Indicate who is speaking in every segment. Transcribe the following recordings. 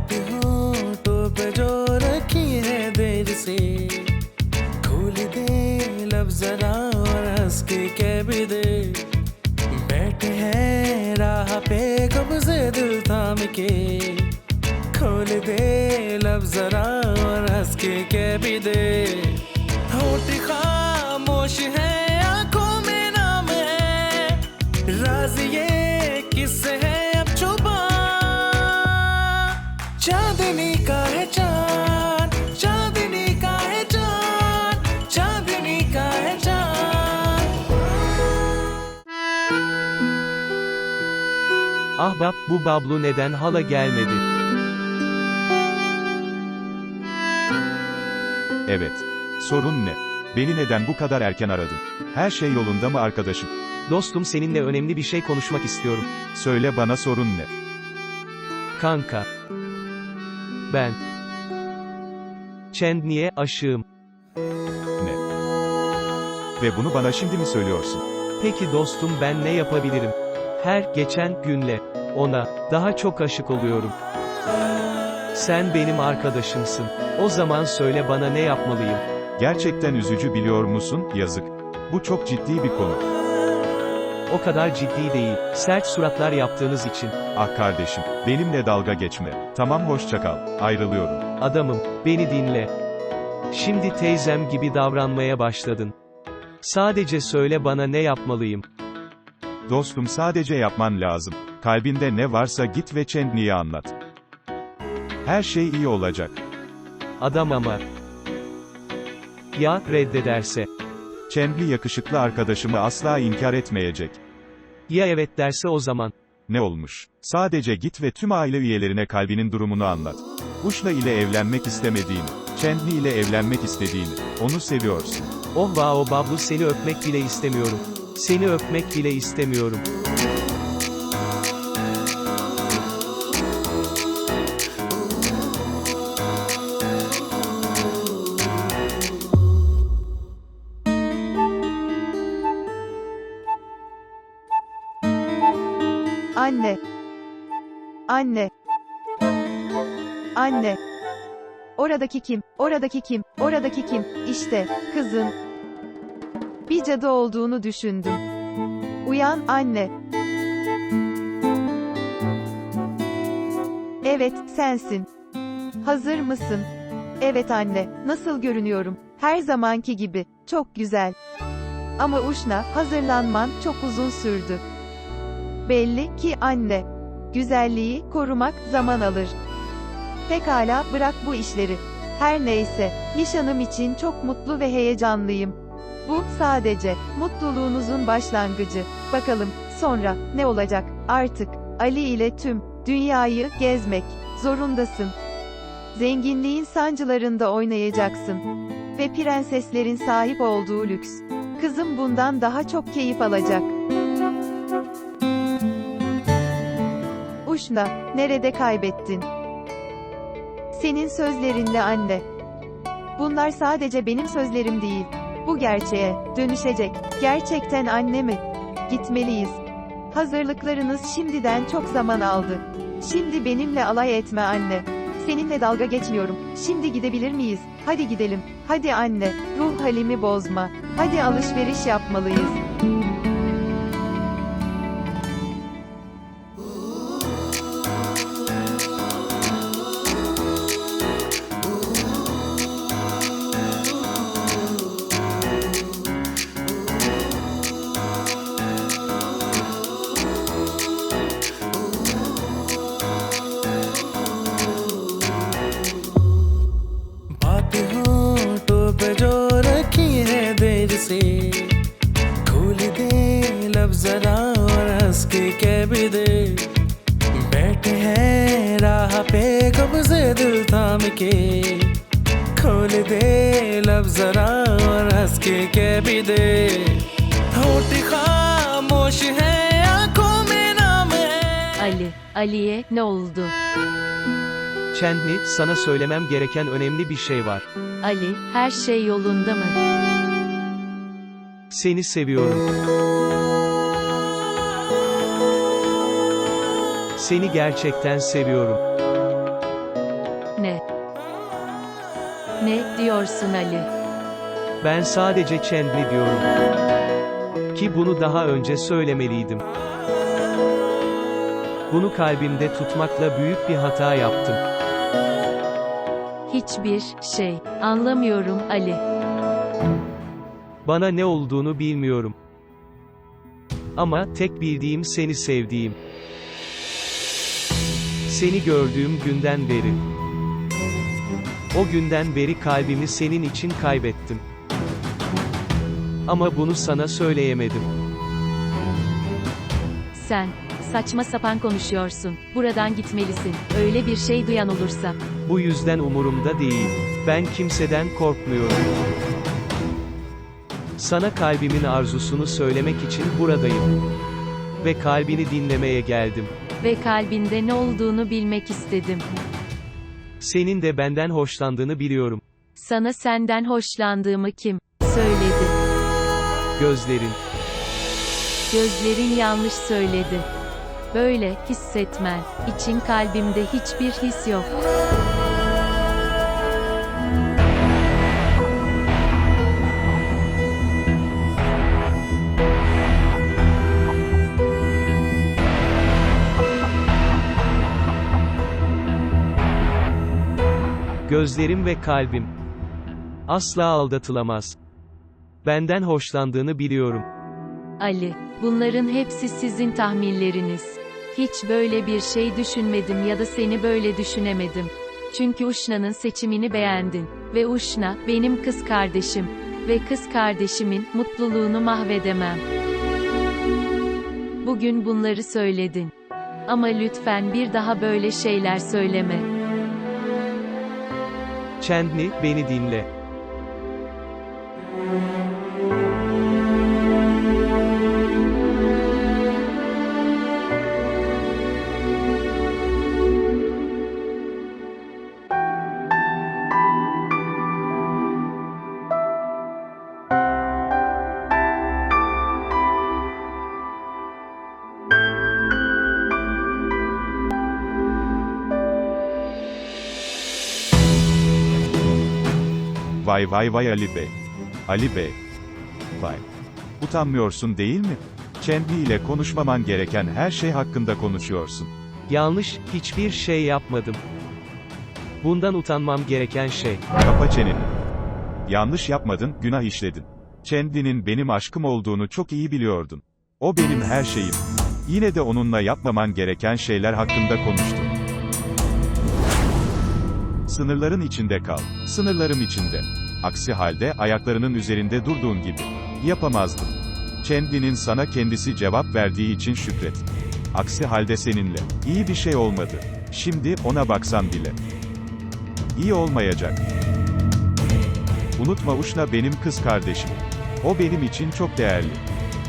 Speaker 1: बात होठों पे जो रखी है देर से। खोल दे लब जरा और हंस के कह भी दे। बैठे हैं राह पे कब से दिल थाम के। खोल दे लब जरा और हंस के कह भी दे। होठ खामोश है, आँखों में नाम है। राज ये चांदनी का है चांद चांदनी का है चांद चांदनी का है चांद
Speaker 2: Ahbap bu bablu neden hala gelmedi?
Speaker 3: Evet. Sorun ne? Beni neden bu kadar erken aradın? Her şey yolunda mı arkadaşım?
Speaker 2: Dostum seninle önemli bir şey konuşmak istiyorum.
Speaker 3: Söyle bana sorun ne?
Speaker 2: Kanka. ben. Chandni'ye aşığım.
Speaker 3: Ne? Ve bunu bana şimdi mi söylüyorsun?
Speaker 2: Peki dostum ben ne yapabilirim? Her geçen günle ona daha çok aşık oluyorum. Sen benim arkadaşımsın. O zaman söyle bana ne yapmalıyım?
Speaker 3: Gerçekten üzücü biliyor musun? Yazık. Bu çok ciddi bir konu.
Speaker 2: O kadar ciddi değil. Sert suratlar yaptığınız için.
Speaker 3: Ah kardeşim, benimle dalga geçme. Tamam hoşça kal. Ayrılıyorum.
Speaker 2: Adamım, beni dinle. Şimdi teyzem gibi davranmaya başladın. Sadece söyle bana ne yapmalıyım.
Speaker 3: Dostum sadece yapman lazım. Kalbinde ne varsa git ve Chandni'ye anlat. Her şey iyi olacak.
Speaker 2: Adam ama. Ya reddederse?
Speaker 3: Chandni yakışıklı arkadaşımı asla inkar etmeyecek.
Speaker 2: Ya evet derse o zaman?
Speaker 3: Ne olmuş? Sadece git ve tüm aile üyelerine kalbinin durumunu anlat. Uşla ile evlenmek istemediğini, Chandni ile evlenmek istediğini, onu seviyorsun.
Speaker 2: Oh wow bablu seni öpmek bile istemiyorum. Seni öpmek bile istemiyorum.
Speaker 4: Anne. Anne. Oradaki kim? Oradaki kim? Oradaki kim? İşte, kızın. Bir cadı olduğunu düşündüm. Uyan anne. Evet, sensin. Hazır mısın? Evet anne, nasıl görünüyorum? Her zamanki gibi, çok güzel. Ama Uşna, hazırlanman çok uzun sürdü. Belli ki anne. Güzelliği korumak zaman alır. Pekala bırak bu işleri. Her neyse, nişanım için çok mutlu ve heyecanlıyım. Bu sadece mutluluğunuzun başlangıcı. Bakalım sonra ne olacak? Artık Ali ile tüm dünyayı gezmek zorundasın. Zenginliğin sancılarında oynayacaksın ve prenseslerin sahip olduğu lüks. Kızım bundan daha çok keyif alacak. Uşna, nerede kaybettin? Senin sözlerinle anne. Bunlar sadece benim sözlerim değil. Bu gerçeğe dönüşecek. Gerçekten anne mi? Gitmeliyiz. Hazırlıklarınız şimdiden çok zaman aldı. Şimdi benimle alay etme anne. Seninle dalga geçmiyorum. Şimdi gidebilir miyiz? Hadi gidelim. Hadi anne. Ruh halimi bozma. Hadi alışveriş yapmalıyız.
Speaker 1: कब से दिल थाम के खोल दे लब जरा और हंस के कह भी दे होठ खामोश है आंखों में नाम है
Speaker 5: Ali, Ali'ye ne oldu?
Speaker 2: Chandni, sana söylemem gereken önemli bir şey var.
Speaker 5: Ali, her şey yolunda mı?
Speaker 2: Seni seviyorum. Seni gerçekten seviyorum.
Speaker 5: Ne diyorsun Ali?
Speaker 2: Ben sadece Chandni diyorum. Ki bunu daha önce söylemeliydim. Bunu kalbimde tutmakla büyük bir hata yaptım.
Speaker 5: Hiçbir şey anlamıyorum Ali.
Speaker 2: Bana ne olduğunu bilmiyorum. Ama tek bildiğim seni sevdiğim. Seni gördüğüm günden beri. O günden beri kalbimi senin için kaybettim. Ama bunu sana söyleyemedim.
Speaker 5: Sen saçma sapan konuşuyorsun. Buradan gitmelisin. Öyle bir şey duyan olursa.
Speaker 2: Bu yüzden umurumda değil. Ben kimseden korkmuyorum. Sana kalbimin arzusunu söylemek için buradayım. Ve kalbini dinlemeye geldim.
Speaker 5: Ve kalbinde ne olduğunu bilmek istedim.
Speaker 2: Senin de benden hoşlandığını biliyorum.
Speaker 5: Sana senden hoşlandığımı kim söyledi?
Speaker 2: Gözlerin.
Speaker 5: Gözlerin yanlış söyledi. Böyle hissetmen için kalbimde hiçbir his yok.
Speaker 2: Gözlerim ve kalbim. Asla aldatılamaz. Benden hoşlandığını biliyorum.
Speaker 5: Ali, bunların hepsi sizin tahminleriniz. Hiç böyle bir şey düşünmedim ya da seni böyle düşünemedim. Çünkü Uşna'nın seçimini beğendin. Ve Uşna, benim kız kardeşim. Ve kız kardeşimin mutluluğunu mahvedemem. Bugün bunları söyledin. Ama lütfen bir daha böyle şeyler söyleme.
Speaker 2: Chandni, beni dinle.
Speaker 3: Vay vay vay Ali Bey. Ali Bey. Vay. Utanmıyorsun değil mi? Chandni ile konuşmaman gereken her şey hakkında konuşuyorsun.
Speaker 2: Yanlış, hiçbir şey yapmadım. Bundan utanmam gereken şey.
Speaker 3: Kapa çeneni. Yanlış yapmadın, günah işledin. Chandni'nin benim aşkım olduğunu çok iyi biliyordun. O benim her şeyim. Yine de onunla yapmaman gereken şeyler hakkında konuştun. Sınırların içinde kal. Sınırlarım içinde. Aksi halde ayaklarının üzerinde durduğun gibi. Yapamazdın. Chandni'nin sana kendisi cevap verdiği için şükret. Aksi halde seninle. iyi bir şey olmadı. Şimdi ona baksan bile. İyi olmayacak. Unutma Uşna benim kız kardeşim. O benim için çok değerli.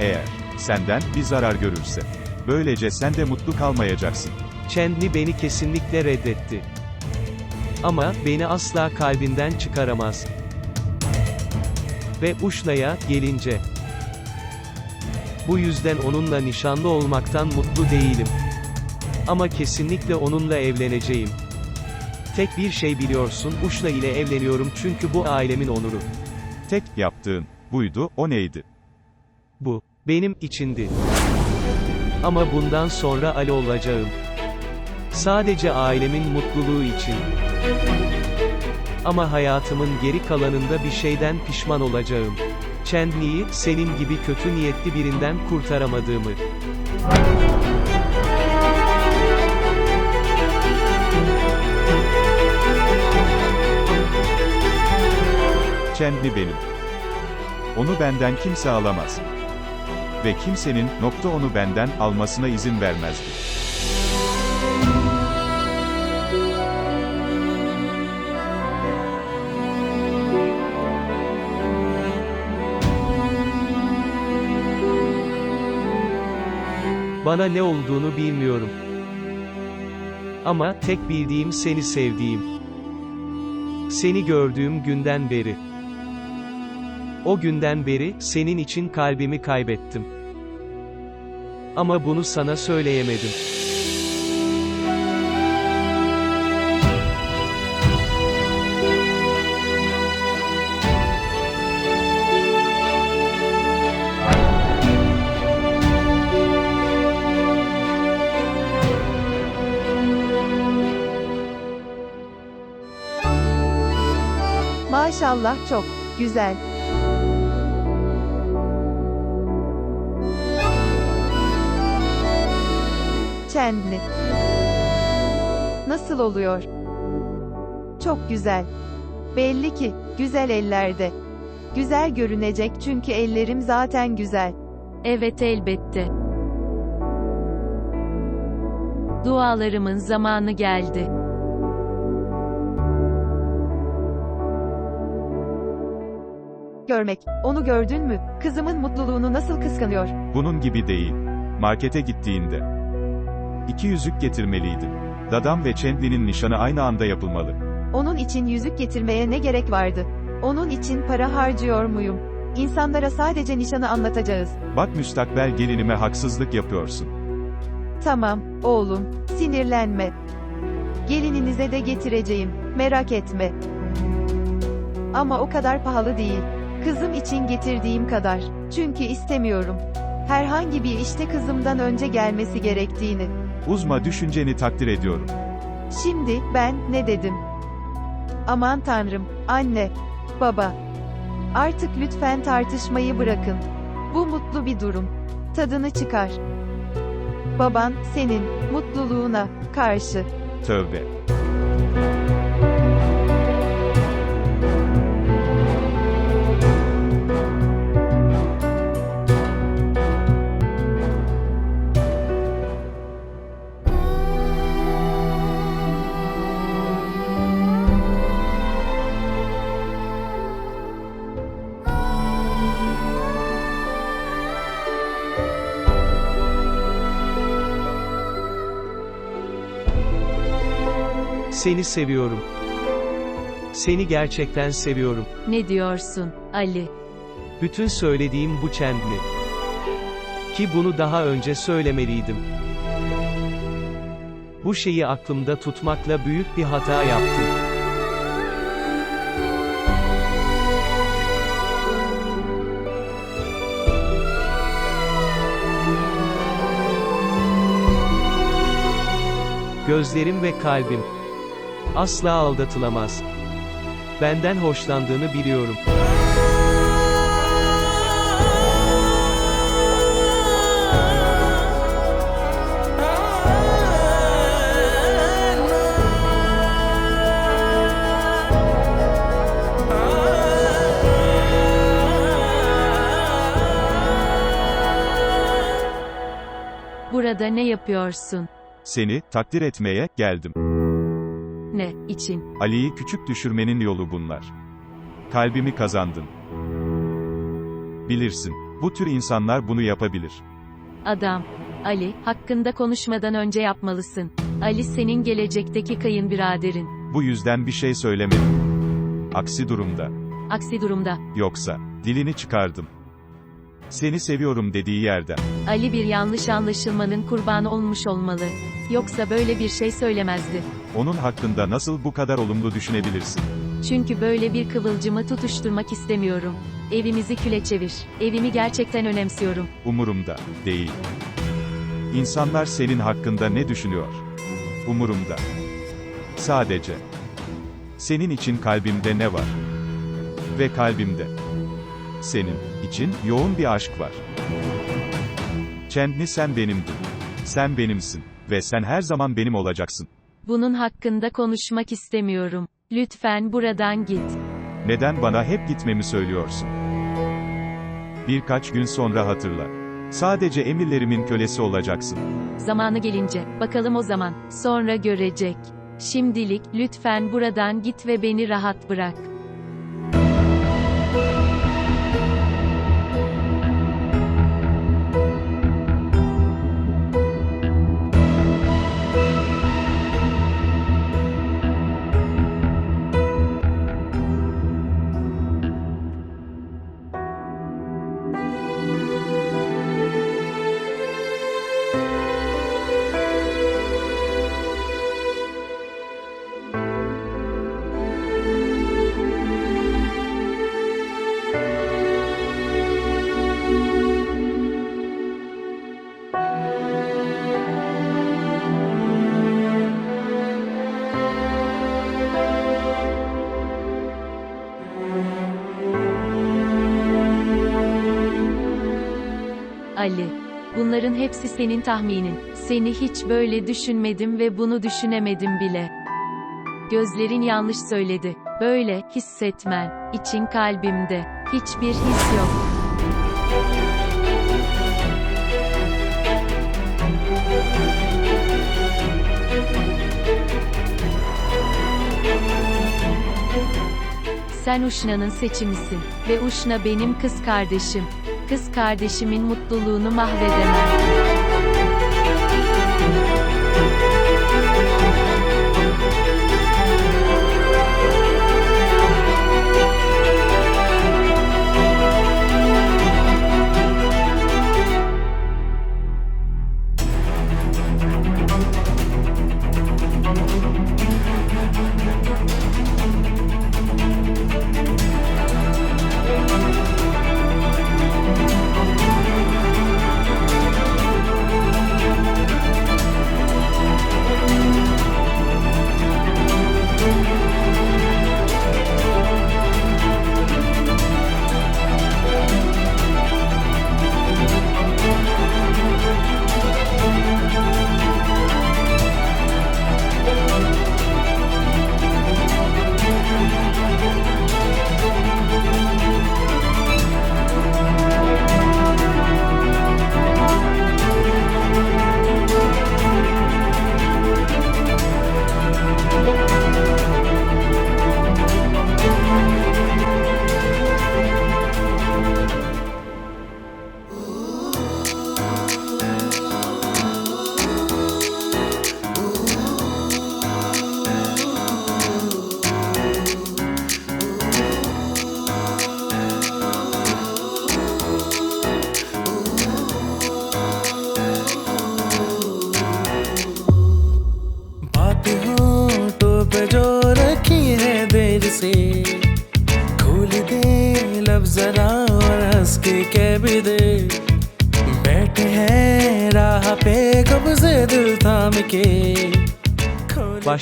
Speaker 3: Eğer senden bir zarar görürse, böylece sen de mutlu kalmayacaksın.
Speaker 2: Chandni beni kesinlikle reddetti. Ama, beni asla kalbinden çıkaramaz. Ve Uşna'ya, gelince. Bu yüzden onunla nişanlı olmaktan mutlu değilim. Ama kesinlikle onunla evleneceğim. Tek bir şey biliyorsun, Uşna ile evleniyorum çünkü bu ailemin onuru.
Speaker 3: Tek yaptığın buydu, o neydi?
Speaker 2: Bu, benim içindi. Ama bundan sonra Ali olacağım. Sadece ailemin mutluluğu için. Ama hayatımın geri kalanında bir şeyden pişman olacağım. Chandni'yi, senin gibi kötü niyetli birinden kurtaramadığımı.
Speaker 3: Chandni benim. Onu benden kimse alamaz. Ve kimsenin, nokta onu benden, almasına izin vermezdi.
Speaker 2: Bana ne olduğunu bilmiyorum. Ama tek bildiğim seni sevdiğim. Seni gördüğüm günden beri. O günden beri senin için kalbimi kaybettim. Ama bunu sana söyleyemedim.
Speaker 4: Maşallah çok güzel. Çenli. Nasıl oluyor? Çok güzel. Belli ki güzel ellerde. Güzel görünecek çünkü ellerim zaten güzel.
Speaker 5: Evet elbette. Dualarımın zamanı geldi.
Speaker 4: Görmek. Onu gördün mü? Kızımın mutluluğunu nasıl kıskanıyor?
Speaker 3: Bunun gibi değil. Markete gittiğinde. İki yüzük getirmeliydin. Dadam ve Chandler'in nişanı aynı anda yapılmalı.
Speaker 4: Onun için yüzük getirmeye ne gerek vardı? Onun için para harcıyor muyum? İnsanlara sadece nişanı anlatacağız.
Speaker 3: Bak müstakbel gelinime haksızlık yapıyorsun.
Speaker 4: Tamam, oğlum, sinirlenme. Gelininize de getireceğim, merak etme. Ama o kadar pahalı değil. Kızım için getirdiğim kadar. Çünkü istemiyorum. Herhangi bir işte kızımdan önce gelmesi gerektiğini.
Speaker 3: Uzma düşünceni takdir ediyorum.
Speaker 4: Şimdi, ben, ne dedim? Aman tanrım, anne, baba. Artık lütfen tartışmayı bırakın. Bu mutlu bir durum. Tadını çıkar. Baban, senin, mutluluğuna, karşı.
Speaker 3: Tövbe.
Speaker 2: Seni seviyorum. Seni gerçekten seviyorum.
Speaker 5: Ne diyorsun, Ali?
Speaker 2: Bütün söylediğim bu Chandler. Ki bunu daha önce söylemeliydim. Bu şeyi aklımda tutmakla büyük bir hata yaptım. Gözlerim ve kalbim asla aldatılamaz. Benden hoşlandığını biliyorum.
Speaker 5: Burada ne yapıyorsun?
Speaker 3: Seni, takdir etmeye, geldim.
Speaker 5: Ne, için?
Speaker 3: Ali'yi küçük düşürmenin yolu bunlar. Kalbimi kazandın. Bilirsin, bu tür insanlar bunu yapabilir.
Speaker 5: Adam. Ali, hakkında konuşmadan önce yapmalısın. Ali senin gelecekteki kayınbiraderin.
Speaker 3: Bu yüzden bir şey söylemedim. Aksi durumda.
Speaker 5: Aksi durumda,
Speaker 3: Yoksa, dilini çıkardım. Seni seviyorum dediği yerden.
Speaker 5: Ali bir yanlış anlaşılmanın kurbanı olmuş olmalı. Yoksa böyle bir şey söylemezdi.
Speaker 3: Onun hakkında nasıl bu kadar olumlu düşünebilirsin?
Speaker 5: Çünkü böyle bir kıvılcımı tutuşturmak istemiyorum. Evimizi küle çevir. Evimi gerçekten önemsiyorum.
Speaker 3: Umurumda değil. İnsanlar senin hakkında ne düşünüyor? Umurumda. Sadece. Senin için kalbimde ne var? Ve kalbimde. Senin için yoğun bir aşk var. Chandni sen benimdin. Sen benimsin. Ve sen her zaman benim olacaksın.
Speaker 5: Bunun hakkında konuşmak istemiyorum. Lütfen buradan git.
Speaker 3: Neden bana hep gitmemi söylüyorsun? Birkaç gün sonra hatırla. Sadece emirlerimin kölesi olacaksın.
Speaker 5: Zamanı gelince, bakalım o zaman, sonra görecek. Şimdilik, lütfen buradan git ve beni rahat bırak. Ali. Bunların hepsi senin tahminin. Seni hiç böyle düşünmedim ve bunu düşünemedim bile. Gözlerin yanlış söyledi. Böyle hissetmen. için kalbimde. Hiçbir his yok. Sen Uşna'nın seçimisin ve Uşna benim kız kardeşim. Kız kardeşimin mutluluğunu mahvedemem.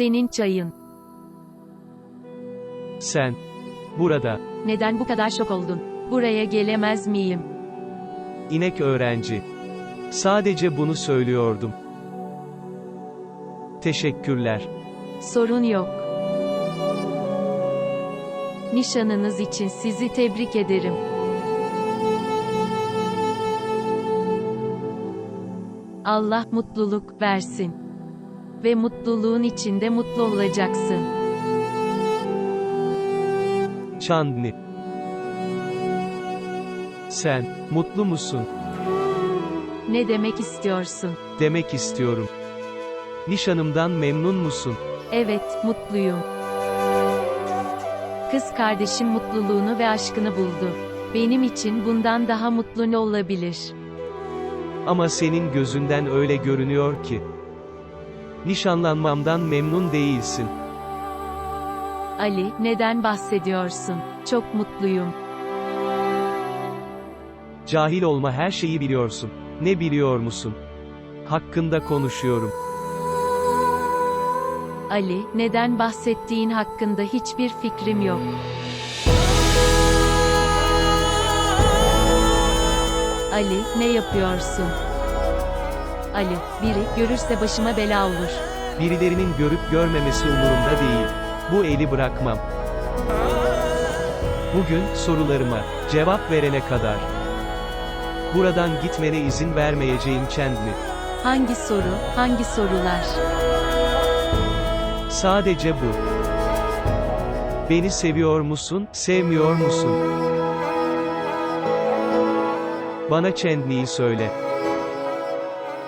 Speaker 5: Senin çayın.
Speaker 2: Sen. Burada.
Speaker 5: Neden bu kadar şok oldun? Buraya gelemez miyim?
Speaker 2: İnek öğrenci. Sadece bunu söylüyordum. Teşekkürler.
Speaker 5: Sorun yok. Nişanınız için sizi tebrik ederim. Allah mutluluk versin. Ve mutluluğun içinde mutlu olacaksın.
Speaker 2: Chandni. Sen, mutlu musun?
Speaker 5: Ne demek istiyorsun?
Speaker 2: Demek istiyorum. Nişanımdan memnun musun?
Speaker 5: Evet, mutluyum. Kız kardeşim mutluluğunu ve aşkını buldu. Benim için bundan daha mutlu ne olabilir?
Speaker 2: Ama senin gözünden öyle görünüyor ki. Nişanlanmamdan memnun değilsin.
Speaker 5: Ali, neden bahsediyorsun? Çok mutluyum.
Speaker 2: Cahil olma her şeyi biliyorsun. Ne biliyor musun? Hakkında konuşuyorum.
Speaker 5: Ali, neden bahsettiğin hakkında hiçbir fikrim yok. Ali, ne yapıyorsun? Ali, biri görürse başıma bela olur.
Speaker 2: Birilerinin görüp görmemesi umurumda değil. Bu eli bırakmam. Bugün sorularıma cevap verene kadar buradan gitmene izin vermeyeceğim Chandni.
Speaker 5: Hangi soru, hangi sorular?
Speaker 2: Sadece bu. Beni seviyor musun, sevmiyor musun? Bana Chandni'yi söyle.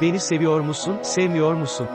Speaker 2: Beni seviyor musun, sevmiyor musun?